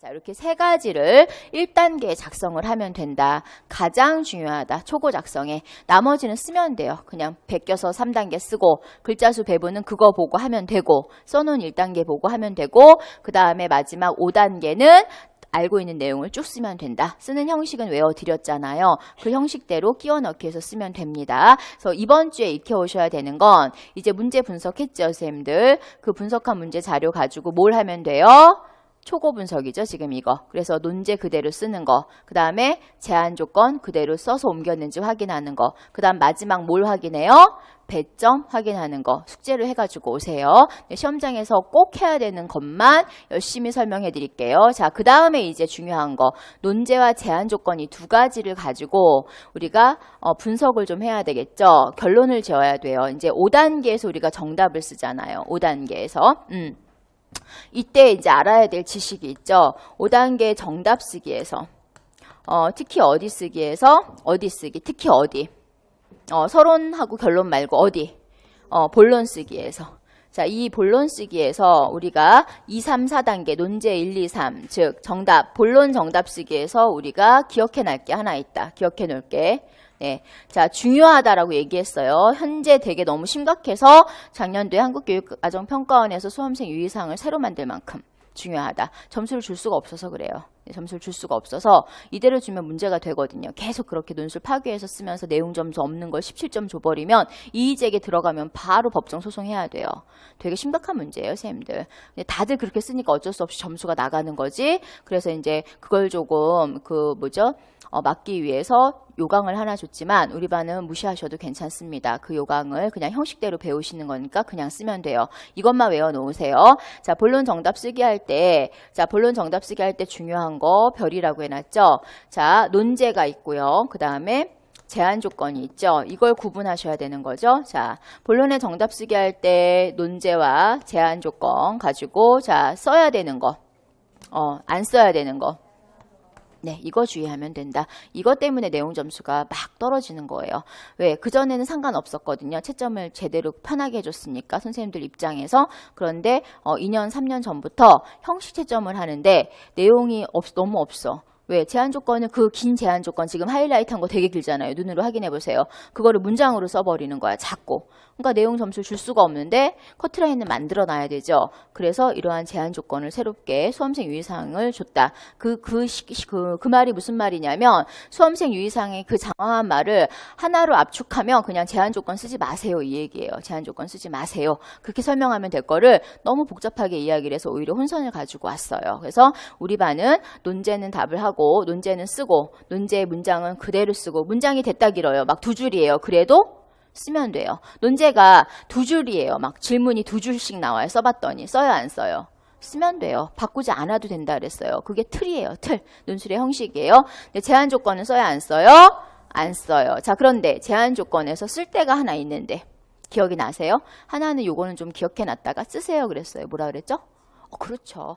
자, 이렇게 세 가지를 1단계에 작성을 하면 된다. 가장 중요하다. 초고 작성에. 나머지는 쓰면 돼요. 그냥 베껴서 3단계 쓰고, 글자 수 배분은 그거 보고 하면 되고, 써놓은 1단계 보고 하면 되고, 그 다음에 마지막 5단계는 알고 있는 내용을 쭉 쓰면 된다. 쓰는 형식은 외워드렸잖아요. 그 형식대로 끼워 넣기 해서 쓰면 됩니다. 그래서 이번 주에 익혀오셔야 되는 건 이제 문제 분석했죠, 선생님들. 그 분석한 문제 자료 가지고 뭘 하면 돼요? 초고 분석이죠, 지금 이거. 그래서 논제 그대로 쓰는 거. 그 다음에 제한 조건 그대로 써서 옮겼는지 확인하는 거. 그 다음 마지막 뭘 확인해요? 배점 확인하는 거. 숙제를 해가지고 오세요. 네, 시험장에서 꼭 해야 되는 것만 열심히 설명해 드릴게요. 자, 그 다음에 이제 중요한 거. 논제와 제한 조건 이 두 가지를 가지고 우리가 어, 분석을 좀 해야 되겠죠. 결론을 지어야 돼요. 이제 5단계에서 우리가 정답을 쓰잖아요. 5단계에서. 음. 이때 이제 알아야 될 지식이 있죠. 5단계 정답 쓰기에서 어, 특히 어디 쓰기에서 어디 쓰기 특히 어디. 어, 서론하고 결론 말고 어디. 어, 본론 쓰기에서 자, 이 본론 쓰기에서 우리가 2, 3, 4단계 논제 1, 2, 3, 즉 정답 본론 정답 쓰기에서 우리가 기억해 놔을 게 하나 있다. 기억해 놓을 게. 네. 자, 중요하다라고 얘기했어요. 현재 되게 너무 심각해서 작년도에 한국교육아정평가원에서 수험생 유의사항을 새로 만들 만큼 중요하다. 점수를 줄 수가 없어서 그래요. 네, 점수를 줄 수가 없어서 이대로 주면 문제가 되거든요. 계속 그렇게 논술 파괴해서 쓰면서 내용 점수 없는 걸 17점 줘버리면 이의제기 들어가면 바로 법정 소송해야 돼요. 되게 심각한 문제예요. 근데 다들 그렇게 쓰니까 어쩔 수 없이 점수가 나가는 거지. 그래서 이제 그걸 조금 그 뭐죠? 어, 막기 위해서 요강을 하나 줬지만 우리 반은 무시하셔도 괜찮습니다. 그 요강을 그냥 형식대로 배우시는 거니까 그냥 쓰면 돼요. 이것만 외워 놓으세요. 자, 본론 정답 쓰기 할 때, 자, 본론 정답 쓰기 할 때 중요한 거 별이라고 해놨죠. 자, 논제가 있고요. 그 다음에 제한 조건이 있죠. 이걸 구분하셔야 되는 거죠. 자, 본론의 정답 쓰기 할 때 논제와 제한 조건 가지고 자, 써야 되는 거. 어, 안 써야 되는 거. 네, 이거 주의하면 된다. 이것 때문에 내용 점수가 막 떨어지는 거예요. 왜? 그전에는 상관없었거든요. 채점을 제대로 편하게 해줬으니까, 선생님들 입장에서. 그런데, 어, 2년, 3년 전부터 형식 채점을 하는데, 내용이 없, 너무 없어. 왜? 제한 조건은 그 긴 제한 조건 지금 하이라이트 한 거 되게 길잖아요. 눈으로 확인해 보세요. 그거를 문장으로 써버리는 거야. 작고. 그러니까 내용 점수 줄 수가 없는데 커트라인을 만들어 놔야 되죠. 그래서 이러한 제한 조건을 새롭게 수험생 유의사항을 줬다. 그, 그, 시- 그, 그 말이 무슨 말이냐면 수험생 유의사항의 그 장황한 말을 하나로 압축하면 그냥 제한 조건 쓰지 마세요. 이 얘기예요. 제한 조건 쓰지 마세요. 그렇게 설명하면 될 거를 너무 복잡하게 이야기를 해서 오히려 혼선을 가지고 왔어요. 그래서 우리 반은 논제는 답을 하고 논제는 쓰고 논제의 문장은 그대로 쓰고 문장이 됐다 길어요. 막 두 줄이에요. 그래도 쓰면 돼요. 논제가 두 줄이에요. 막 질문이 두 줄씩 나와요. 써봤더니 써요 안 써요? 쓰면 돼요. 바꾸지 않아도 된다 그랬어요. 그게 틀이에요. 틀. 논술의 형식이에요. 근데 제한 조건은 써야 안 써요? 안 써요. 자, 그런데 제한 조건에서 쓸 때가 하나 있는데 기억이 나세요? 하나는 요거는 좀 기억해 놨다가 쓰세요 그랬어요. 뭐라 그랬죠? 어, 그렇죠.